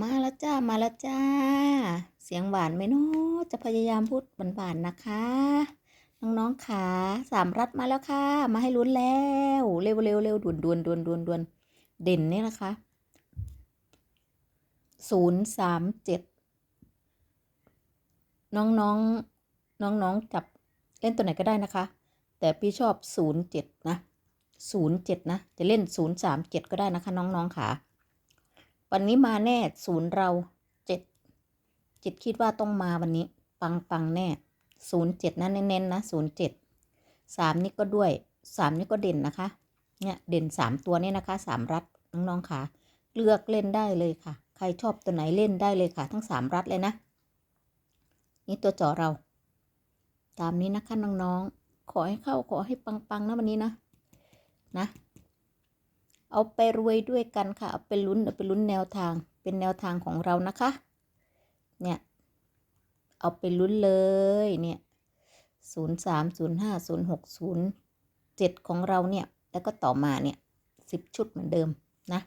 มาแล้วจ้า มาแล้วจ้า เสียงหวานไหมเนาะจะพยายามพูดหวานๆนะคะ น้องๆขาสามรัดมาแล้วค่ะ มาให้ลุ้นแล้ว เร็วเร็วเร็วด่วนด่วนด่วนด่วนด่วนเด่นเนี่ยนะคะศูนย์สามเจ็ดน้องน้องน้องน้องๆจับเล่นตัวไหนก็ได้นะคะ แต่พี่ชอบศูนย์เจ็ดนะศูนย์เจ็ดนะ จะเล่นศูนย์สามเจ็ดก็ได้นะคะ น้องๆขา วันนี้มาแน่ศูนย์เราเจ็ดจ็ดคิดว่าต้องมาวันนี้ ปังปังแน่ศูนย์เจ็ดนะเน้นๆนะศูนย์เจ็ดสามนี่ก็ด้วยสามนี่ก็เด่นนะคะ เนี่ยเด่นสามตัวนี่นะคะสามรัดน้องๆขาเลือกเล่นได้เลยค่ะ ใครชอบตัวไหนเล่นได้เลยค่ะ ทั้งสามรัดเลยนะ นี่ตัวจาะเรา ตามนี้นะคะน้องๆขอให้เข้าขอให้ปังๆนะวันนี้นะนะ เอาไปรวยด้วยกันค่ะ เอาไปลุ้นเอาไปลุ้นแนวทาง เป็นแนวทางของเรานะคะ เนี่ย เอาไปลุ้นเลยเนี่ยศูนย์สามศูนย์ห้าศูนย์หกศูนย์เจ็ดของเราเนี่ย แล้วก็ต่อมาเนี่ยสิบชุดเหมือนเดิมนะ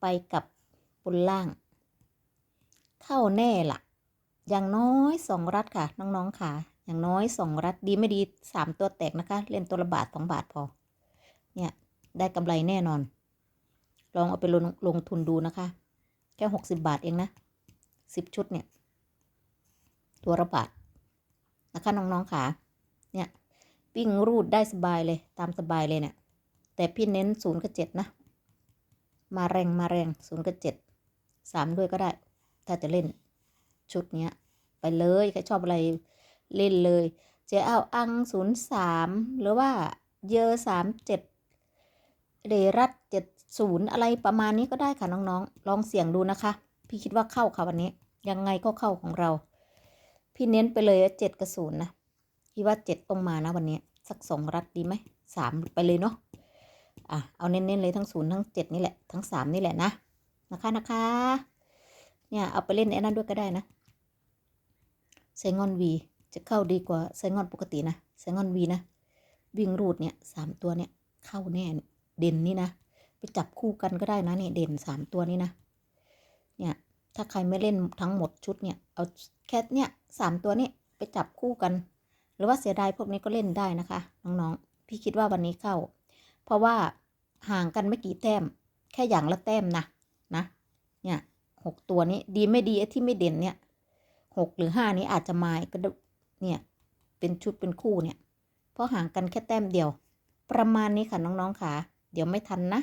ไปกับบนล่าง เข้าแน่ล่ะ อย่างน้อยสองรัดค่ะ น้องๆค่ะ อย่างน้อยสองรัดดีไม่ดีสามตัวแตกนะคะ เล่นตัวละบาทสองบาทพอ เนี่ย ได้กำไรแน่นอน ลองเอาไปลงลงทุนดูนะคะ แค่หกสิบาทเองนะสิบชุดเนี่ย ตัวละบาทนะคะน้องๆค่ะเนี่ยปิ้งรูดได้สบายเลยตามสบายเลยเนี่ย แต่พี่เน้นศูนย์กับเจ็ดนะ มาแรงมาแรงศูนย์กับเจ็ดสามด้วยก็ได้ ถ้าจะเล่นชุดเนี้ย ไปเลยใครชอบอะไรเล่นเลย เจะเอาอังศูนย์สามหรือว่าเยอสามเจ็ด เดรัตเจ็ดศูนย์อะไรประมาณนี้ก็ได้ค่ะน้องๆ ลองเสี่ยงดูนะคะ พี่คิดว่าเข้าค่ะวันนี้ ยังไงก็เข้าของเรา พี่เน้นไปเลยเจ็ดกับศูนย์นะพี่ว่าเจ็ดต้องมานะวันนี้ สักสองรัดดีไหมสามไปเลยเนาะอะเอาเน้นๆเลยทั้งศูนย์ทั้งเจ็ดนี่แหละทั้งสามนี่แหละนะนะคะนะคะ เนี่ยเอาไปเล่นไอ้นั่นด้วยก็ได้นะไซงอนวีจะเข้าดีกว่าไซงอนปกตินะไซงอนวีนะวิ่งรูดเนี่ยสามตัวเนี่ยเข้าแน่เเด่นนี่นะ ไปจับคู่กันก็ได้นะเนี่ยเด่นสามตัวนี้นะ เนี่ย ถ้าใครไม่เล่นทั้งหมดชุดเนี่ย เอาแค่เนี่ยสามตัวนี้ไปจับคู่กัน หรือว่าเสียดายพวกนี้ก็เล่นได้นะคะ น้องๆ พี่คิดว่าวันนี้เข้า เพราะว่าห่างกันไม่กี่แต้ม แค่อย่างละแต้มนะ นะ เนี่ยหกตัวนี้ดีไม่ดีที่ไม่เด่นเนี่ยหกหรือห้านี้อาจจะมาก็เนี่ยเป็นชุดเป็นคู่เนี่ย เพราะห่างกันแค่แต้มเดียว ประมาณนี้ค่ะน้องๆค่ะ เดี๋ยวไม่ทันนะ